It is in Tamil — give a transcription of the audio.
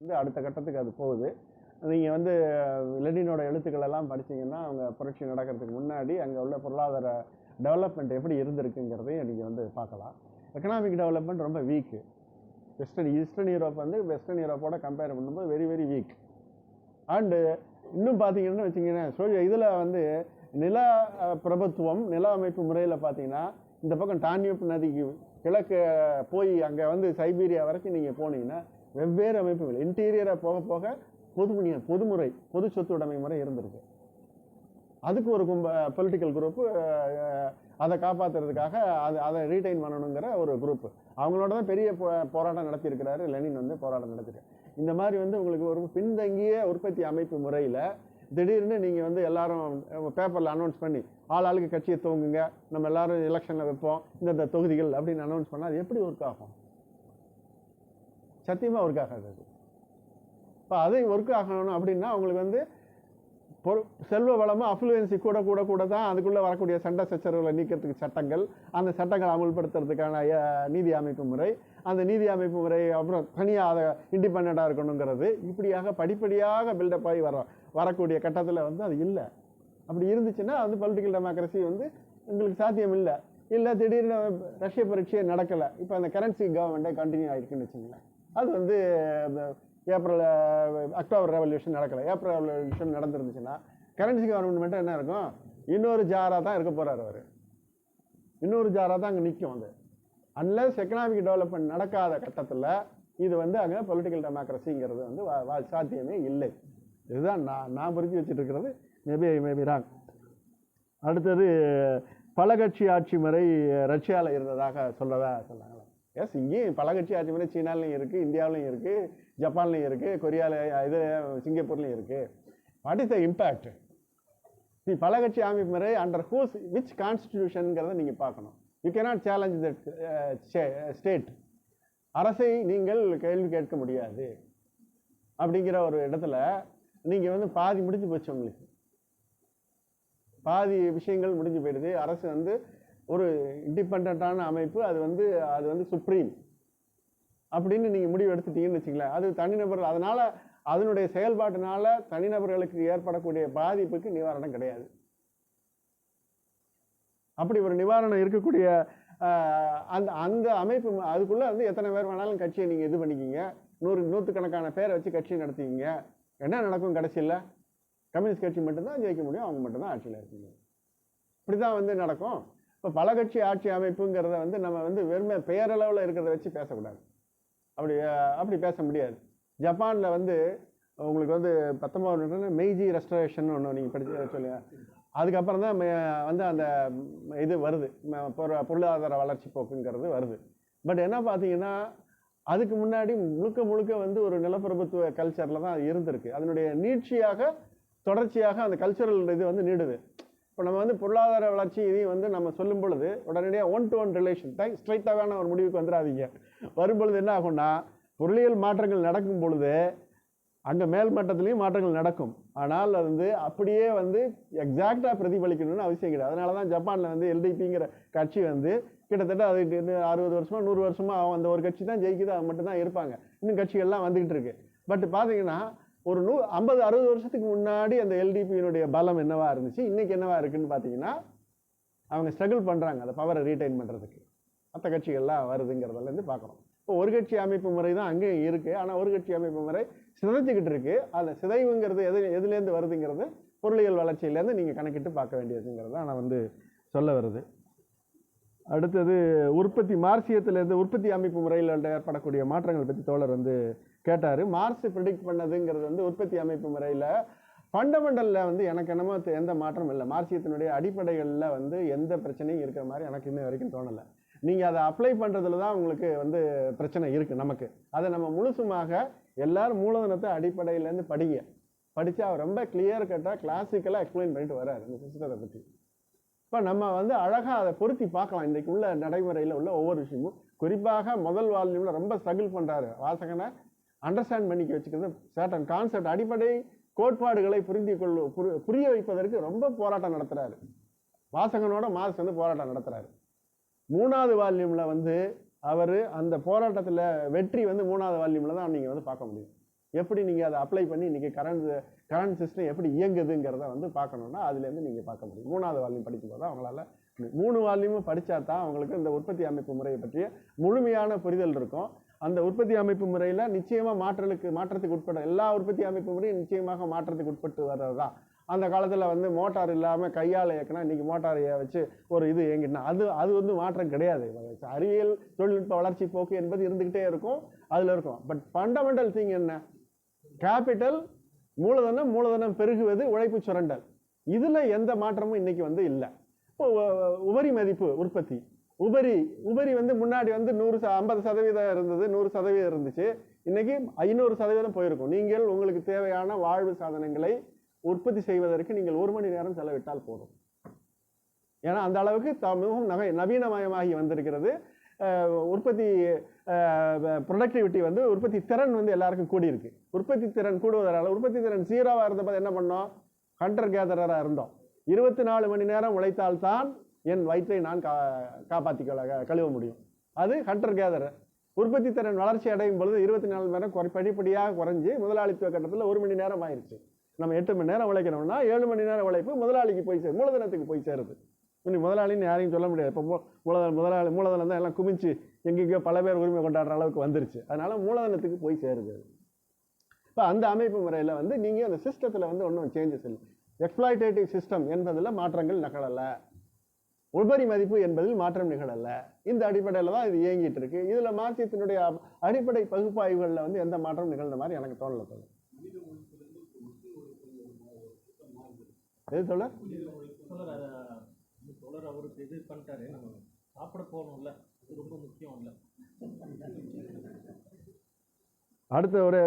வந்து அடுத்த கட்டத்துக்கு அது போகுது. நீங்கள் வந்து லெனினோட எழுத்துக்கள் எல்லாம் படிச்சீங்கன்னா அவங்க புரட்சி நடக்கிறதுக்கு முன்னாடி அங்கே உள்ள பொருளாதார டெவலப்மெண்ட் எப்படி இருந்திருக்குங்கிறதையும் நீங்கள் வந்து பார்க்கலாம். எக்கனாமிக் டெவலப்மெண்ட் ரொம்ப வீக்கு வெஸ்டர்ன் ஈஸ்டர்ன் யூரோப் வந்து வெஸ்டர்ன் யூரோப்போட கம்பேர் பண்ணும்போது வெரி வெரி வீக் அண்டு இன்னும் பார்த்தீங்கன்னு வச்சிங்கன்னா சோழ இதில் வந்து நில பிரபுத்துவம் நில அமைப்பு முறையில் பார்த்தீங்கன்னா இந்த பக்கம் டான்யூப் நதிக்கு கிழக்கு போய் அங்கே வந்து சைபீரியா வரைக்கும் நீங்கள் போனீங்கன்னா வெவ்வேறு அமைப்புகள். இன்டீரியராக போக போக பொதுமுனிய பொதுமுறை பொது சொத்துடைமை முறை இருந்திருக்கு. அதுக்கு ஒரு கும்ப பொலிட்டிக்கல் குரூப்பு அதை காப்பாற்றுறதுக்காக அது அதை ரீடைன் பண்ணணுங்கிற ஒரு குரூப் அவங்களோட தான் பெரிய போ- போராட்டம் நடத்தியிருக்கிறாரு. லெனின் வந்து போராட்டம் நடத்திருக்காரு. இந்த மாதிரி வந்து உங்களுக்கு ஒரு பின்தங்கிய உற்பத்தி அமைப்பு முறையில் திடீர்னு நீங்கள் வந்து எல்லாரும் பேப்பரில் அனௌன்ஸ் பண்ணி ஆள் ஆளுக்கு கட்சியை தூங்குங்க. நம்ம எல்லாரும் எலெக்ஷனில் வைப்போம். இந்தந்த தொகுதிகள் அப்படின்னு அனௌன்ஸ் பண்ணால் அது எப்படி ஒர்க் ஆகும்? சத்தியமாக ஒர்க் ஆகாது அது. இப்போ அதை ஒர்க் ஆகணும் அப்படின்னா அவங்களுக்கு வந்து பொரு செல்வ வளமும் அஃப்ளூயன்சி கூட கூட கூட தான் அதுக்குள்ளே வரக்கூடிய சண்டை சச்சரவுகளை நீக்கிறதுக்கு சட்டங்கள். அந்த சட்டங்களை அமல்படுத்துறதுக்கான நீதி அமைப்பு முறை. அந்த நீதி அமைப்பு முறை அப்புறம் தனியாக அதை இண்டிபெண்ட்டாக இருக்கணுங்கிறது இப்படியாக படிப்படியாக பில்டப் ஆகி வர வரக்கூடிய கட்டத்தில் வந்து அது இல்லை. அப்படி இருந்துச்சுன்னா வந்து பொலிட்டிக்கல் டெமோக்ரஸி வந்து உங்களுக்கு சாத்தியம் இல்லை. இல்லை திடீர்னு ரஷ்ய பரீட்சையே நடக்கலை. இப்போ அந்த கரன்சி கவர்மெண்ட்டே கண்டினியூ ஆகிருக்குன்னு வச்சுங்களேன். அது வந்து இந்த ஏப்ரல் அக்டோபர் ரெவல்யூஷன் நடக்கலை. ஏப்ரல் ரெவல்யூஷன் நடந்துருந்துச்சுன்னா கரன்சி கவர்மெண்ட் மட்டும் என்ன இருக்கும்? இன்னொரு ஜாராக தான் இருக்க போகிறார் அவர். இன்னொரு ஜாராக தான் அங்கே நிற்கும் அது. அன்லஸ் எக்கனாமிக் டெவலப்மெண்ட் நடக்காத கட்டத்தில் இது வந்து அங்கே பொலிட்டிக்கல் டெமோக்ரஸிங்கிறது வந்து வா- சாத்தியமே இல்லை. இதுதான் நான் நான் புரிஞ்சு வச்சுட்டு இருக்கிறது மேபி மேபி ராங் அடுத்தது பல கட்சி ஆட்சி முறை ரஷ்யாவில் இருந்ததாக சொல்லதா சொன்னாங்க எஸ் இங்கேயும் பல கட்சி ஆட்சி முறை சீனாலையும் இருக்குது இந்தியாவிலையும் இருக்குது ஜப்பான்லையும் இருக்குது கொரியாவில் இது சிங்கப்பூர்லையும் இருக்குது what is the impact the பல கட்சி அமைப்பு முறை அண்டர் ஹூஸ் விச் கான்ஸ்டிடியூஷனுங்கிறத நீங்கள் பார்க்கணும். You cannot challenge that state அரசை நீங்கள் கேள்வி கேட்க முடியாது. அப்படிங்கிற ஒரு இடத்துல நீங்கள் வந்து பாதி முடிஞ்சு போச்சு உங்களுக்கு. பாதி விஷயங்கள் முடிஞ்சு போயிடுது. அரசு வந்து ஒரு இண்டிபெண்ட்டான அமைப்பு அது வந்து அது வந்து சுப்ரீம் அப்படின்னு நீங்கள் முடிவு எடுத்துட்டீங்கன்னு வச்சுங்களேன் அது தனிநபர் அதனால் அதனுடைய செயல்பாட்டினால தனிநபர்களுக்கு ஏற்படக்கூடிய பாதிப்புக்கு நிவாரணம் கிடையாது. அப்படி ஒரு நிவாரணம் இருக்கக்கூடிய அந்த அந்த அமைப்பு அதுக்குள்ளே வந்து எத்தனை பேர் வேணாலும் கட்சியை நீங்கள் இது பண்ணிக்கிங்க. நூறு நூற்றுக்கணக்கான பேரை வச்சு கட்சி நடத்திக்கிங்க. என்ன நடக்கும் கடைசியில்? கம்யூனிஸ்ட் கட்சி மட்டும்தான் ஜெயிக்க முடியும் அவங்க மட்டும்தான் ஆட்சியில் இருக்க முடியும் இப்படி தான் வந்து நடக்கும். இப்போ பல கட்சி ஆட்சி அமைப்புங்கிறத வந்து நம்ம வந்து வெறுமை பெயரளவில் இருக்கிறத வச்சு பேசக்கூடாது. அப்படி அப்படி பேச முடியாது. ஜப்பானில் வந்து உங்களுக்கு வந்து பத்தொம்பது மெய்ஜி ரெஸ்டரேஷன் ஒன்று நீங்கள் படிச்சு சொல்லுங்க. அதுக்கப்புறம் தான் வந்து அந்த இது வருது. பொருளாதார வளர்ச்சி போக்குங்கிறது வருது. பட் என்ன பார்த்தீங்கன்னா அதுக்கு முன்னாடி முழுக்க முழுக்க வந்து ஒரு நிலப்பிரபுத்துவ கல்ச்சரில் தான் அது இருந்திருக்கு. அதனுடைய நீட்சியாக தொடர்ச்சியாக அந்த கல்ச்சரல் இது வந்து நீடுது. இப்போ நம்ம வந்து பொருளாதார வளர்ச்சி இதையும் வந்து நம்ம சொல்லும் பொழுது உடனடியாக ஒன் டு ஒன் ரிலேஷன் ஸ்ட்ரைட்டான ஒரு முடிவுக்கு வந்துடாதீங்க. வரும்பொழுது என்ன ஆகும்னா பொருளியல் மாற்றங்கள் நடக்கும் பொழுது அங்கே மேல் மட்டத்துலேயும் மாற்றங்கள் நடக்கும். ஆனால் அது வந்து அப்படியே வந்து எக்ஸாக்டாக பிரதிபலிக்கணும்னு அவசியம் கிடையாது. அதனால தான் ஜப்பானில் வந்து எல்டிபிங்கிற கட்சி வந்து கிட்டத்தட்ட அதுக்கு இன்னும் அறுபது வருஷமாக நூறு வருஷமாக அவன் அந்த ஒரு கட்சி தான் ஜெயிக்குது அவன் மட்டும்தான் இருப்பாங்க. இன்னும் கட்சிகள்லாம் வந்துக்கிட்டு இருக்கு. பட் பார்த்தீங்கன்னா ஒரு நூ ஐம்பது அறுபது வருஷத்துக்கு முன்னாடி அந்த எல்டிபியினுடைய பலம் என்னவா இருந்துச்சு? இன்னைக்கு என்னவா இருக்குன்னு பார்த்தீங்கன்னா அவங்க ஸ்ட்ரகிள் பண்ணுறாங்க அந்த பவரை ரீடைன் பண்ணுறதுக்கு மற்ற கட்சிகள்லாம் வருதுங்கிறதுலேருந்து பார்க்குறோம் இப்போ ஒரு கட்சி அமைப்பு முறை தான் அங்கேயும் இருக்குது ஆனால் ஒரு கட்சி அமைப்பு முறை சிதைச்சிக்கிட்டு இருக்குது அந்த சிதைவுங்கிறது எது எதுலேருந்து வருதுங்கிறது பொருளியல் வளர்ச்சியிலேருந்து நீங்கள் கணக்கிட்டு பார்க்க வேண்டியதுங்கிறது தான் நான் வந்து சொல்ல வருது. அடுத்தது உற்பத்தி மார்சியத்திலேருந்து உற்பத்தி அமைப்பு முறையில் ஏற்படக்கூடிய மாற்றங்கள் பற்றி தோழர் வந்து கேட்டார். மார்க்ஸ் ப்ரிடிக்ட் பண்ணதுங்கிறது வந்து உற்பத்தி அமைப்பு முறையில் ஃபண்டமெண்டலில் வந்து எனக்கு என்னமோ எந்த மாற்றமும் இல்லை. மார்சியத்தினுடைய அடிப்படைகளில் வந்து எந்த பிரச்சனையும் இருக்கிற மாதிரி எனக்கு இன்ன வரைக்கும் தோணலை. நீங்கள் அதை அப்ளை பண்ணுறதுல தான் உங்களுக்கு வந்து பிரச்சனை இருக்குது நமக்கு. அதை நம்ம முழுசுமாக எல்லோரும் மூலதனத்தை அடிப்படையிலேருந்து படிங்க. படித்தா அவர் ரொம்ப கிளியர் கட்டாக கிளாசிக்கலாக எக்ஸ்பிளைன் பண்ணிட்டு வராரு இந்த சிஸ்டத்தை பற்றி இப்போ நம்ம வந்து அழகாக அதை பொருத்தி பார்க்கலாம். இன்றைக்கு உள்ள நடைமுறையில் உள்ள ஒவ்வொரு விஷயமும். குறிப்பாக முதல் வால்யூமில் ரொம்ப ஸ்ட்ரகிள் பண்ணுறாரு வாசகனை அண்டர்ஸ்டாண்ட் பண்ணிக்க வச்சுக்கிறது சேட்டன் கான்செப்ட் அடிப்படை கோட்பாடுகளை புரிந்து கொள்ளு புரி- புரிய வைப்பதற்கு ரொம்ப போராட்டம் நடத்துகிறாரு வாசகனோட மாஸ் வந்து போராட்டம் நடத்துகிறாரு மூணாவது வால்யூமில் வந்து அவர் அந்த போராட்டத்தில் வெற்றி வந்து மூணாவது வால்யூமில் தான் நீங்கள் வந்து பார்க்க முடியும். எப்படி நீங்கள் அதை அப்ளை பண்ணி இன்றைக்கி கரண்ட் கரண்ட் சிஸ்டம் எப்படி இயங்குதுங்கிறத வந்து பார்க்கணுன்னா அதுலேருந்து நீங்கள் பார்க்க முடியும். மூணாவது வால்யூம் படிக்கும்போது தான் அவங்களால மூணு வால்யூமும் படித்தா தான் அவங்களுக்கு இந்த உற்பத்தி அமைப்பு முறையை பற்றிய முழுமையான புரிதல் இருக்கும். அந்த உற்பத்தி அமைப்பு முறையில் நிச்சயமாக மாற்றலுக்கு மாற்றத்துக்கு உட்பட எல்லா உற்பத்தி அமைப்பு முறையும் நிச்சயமாக மாற்றத்துக்கு உட்பட்டு வர்றது தான். அந்த காலத்தில் வந்து மோட்டார் இல்லாமல் கையால் இயக்கினா இன்றைக்கி மோட்டாரை வச்சு ஒரு இது இயங்கினா அது அது வந்து மாற்றம் கிடையாது. அறிவியல் தொழில்நுட்ப வளர்ச்சி போக்கு என்பது இருந்துக்கிட்டே இருக்கும். அதில் இருக்கும். பட் ஃபண்டமெண்டல் திங் என்ன? கேபிட்டல் மூலதனம் மூலதனம் பெருகுவது உழைப்பு சுரண்டல். இதில் எந்த மாற்றமும் இன்னைக்கு வந்து இல்லை. இப்போ உபரி மதிப்பு உற்பத்தி. உபரி உபரி வந்து முன்னாடி வந்து நூறு ச ஐம்பது சதவீதம் இருந்தது நூறு சதவீதம் இருந்துச்சு. இன்னைக்கு ஐநூறு சதவீதம் போயிருக்கும். நீங்கள் உங்களுக்கு தேவையான வாழ்வு சாதனங்களை உற்பத்தி செய்வதற்கு நீங்கள் ஒரு மணி நேரம் செலவிட்டால் போதும். ஏன்னா அந்த அளவுக்கு த- மிகவும் நகை நவீனமயமாகி வந்திருக்கிறது. உற்பத்தி ப்ரொடக்டிவிட்டி வந்து உற்பத்தி திறன் வந்து எல்லாருக்கும் கூடியிருக்கு. உற்பத்தி திறன் கூடுவதனால உற்பத்தி திறன் ஜீரோவாக இருந்தபோது என்ன பண்ணோம்? ஹண்டர் கேதரராக இருந்தோம். இருபத்தி நாலு மணி நேரம் உழைத்தால்தான் என் வயிற்றை நான் கா காப்பாற்றிக்க கழுவ முடியும். அது ஹண்டர் கேதரர் உற்பத்தி திறன் வளர்ச்சி அடையும் பொழுது இருபத்தி நாலு மணி நேரம் குறை படிப்படியாக குறைஞ்சி முதலாளித்துவ கட்டத்தில் ஒரு மணி நேரம் ஆயிடுச்சு நம்ம எட்டு மணி நேரம் உழைக்கணும்னா ஏழு மணி நேரம் உழைப்பு முதலாளிக்கு போய் சேரும் மூலதனத்துக்கு போய் சேருது. இனி முதலாளின்னு யாரையும் சொல்ல முடியாது. இப்போ மூ- மூலதனம் முதலாளி மூலதனம் தான் எல்லாம் குமிச்சு எங்கெங்கேயோ பல பேர் உரிமை கொண்டாடுற அளவுக்கு வந்துருச்சு. அதனால மூலதனத்துக்கு போய் சேருது இப்போ அந்த அமைப்பு முறையில் வந்து நீங்கள் அந்த சிஸ்டத்தில் வந்து ஒன்றும் சேஞ்சஸ் இல்லை. எக்ஸ்ப்ளாய்டேட்டிவ் சிஸ்டம் என்பதில் மாற்றங்கள் நிகழலை. உபரி மதிப்பு என்பதில் மாற்றம் நிகழலை. இந்த அடிப்படையில் தான் இது இயங்கிட்டு இருக்கு. இதில் மார்க்சியத்தினுடைய அடிப்படை பகுப்பாய்வுகளில் வந்து எந்த மாற்றம் நிகழ்ந்த மாதிரி எனக்கு தோணலை தோணும் எது சொல்ல தொடர் இது பண்ணிட்டாரு. நம்ம சாப்பிட போகணும்ல. அது ரொம்ப முக்கியம் இல்லை. அடுத்த ஒரு